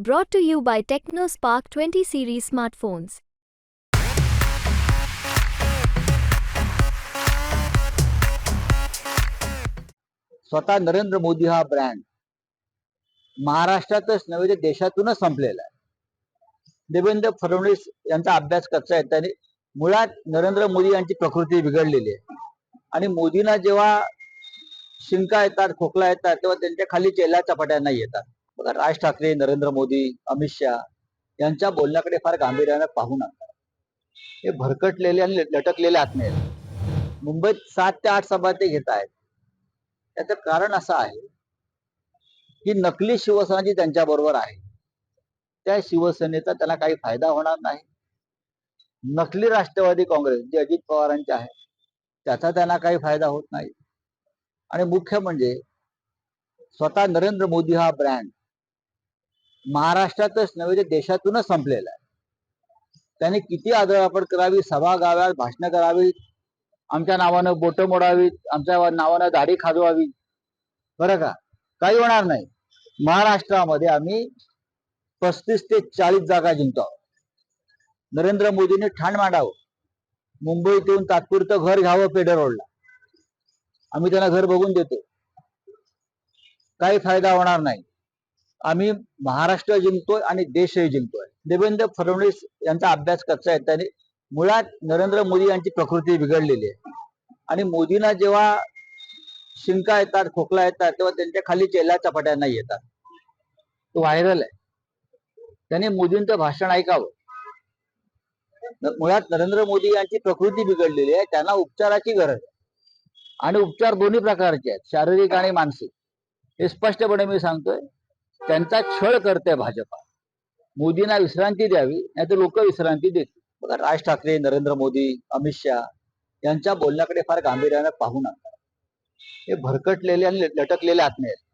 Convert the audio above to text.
Brought to you by TechnoSpark 20 series smartphones. स्वतः नरेंद्र मोदी हा brand महाराष्ट्रातच नव्हे तर देशातूनच संपलेला आहे. देवेंद्र फडणवीस यांचा अभ्यास करता आहे. त्याने मुळात नरेंद्र मोदी यांची प्रकृती बिघडलेली आहे. आणि मोदींना जेव्हा शिंका येतात खोकला येतात तेव्हा त्यांच्या खाली चेला चपाट्यांना येतात. राज ठाकरे नरेंद्र मोदी अमित शहा यांच्या बोलण्याकडे फार गांभीर्याने पाहू नका. हे भरकटलेले आणि लटकलेले आत्मे आहेत. मुंबईत सात ते आठ सभा ते घेत आहेत. त्याचं कारण असं आहे की नकली शिवसेना जी त्यांच्या बरोबर आहे. त्या शिवसेनेचा त्यांना काही फायदा होणार नाही. नकली राष्ट्रवादी काँग्रेस जे अजित पवारांचे आहे त्याचा त्यांना काही फायदा होत नाही. आणि मुख्य म्हणजे स्वतः नरेंद्र मोदी हा ब्रँड महाराष्ट्रातच नव्हे तर देशातूनच संपलेला आहे. त्याने किती आदळापड करावी सभा गाव्यात भाषणं करावीत आमच्या नावानं बोटं मोडावीत आमच्या नावानं दाढी खाजवावी. बरं का? काही होणार नाही. महाराष्ट्रामध्ये आम्ही पस्तीस ते चाळीस जागा जिंकतो आहोत. नरेंद्र मोदींनी ठाण मांडावं. मुंबईत येऊन तात्पुरतं घर घ्यावं पेडर रोडला. आम्ही त्यांना घर बघून देतो. काही फायदा होणार नाही. आम्ही महाराष्ट्र जिंकतोय आणि देशही जिंकतोय. देवेंद्र फडणवीस यांचा अभ्यास करता आहे? त्याने मुळात नरेंद्र मोदी यांची प्रकृती बिघडलेली आहे. आणि मोदींना जेव्हा शिंका येतात खोकला येतात तेव्हा त्यांच्या खाली चेला चपाट्या नाही येतात. तो व्हायरल आहे. त्याने मोदींचं भाषण ऐकावं. मुळात नरेंद्र मोदी यांची प्रकृती बिघडलेली आहे. त्यांना उपचाराची गरज आहे. आणि उपचार दोन्ही प्रकारचे आहेत. शारीरिक आणि मानसिक. हे स्पष्टपणे मी सांगतोय. त्यांचा छळ करते भाजपा. मोदींना विश्रांती द्यावी नाही तर लोक विश्रांती देतील. बघा राज ठाकरे नरेंद्र मोदी अमित शहा यांच्या बोलण्याकडे फार गांभीर्याने पाहू नका. हे भरकटलेले आणि लटकलेले आत्मे आहेत.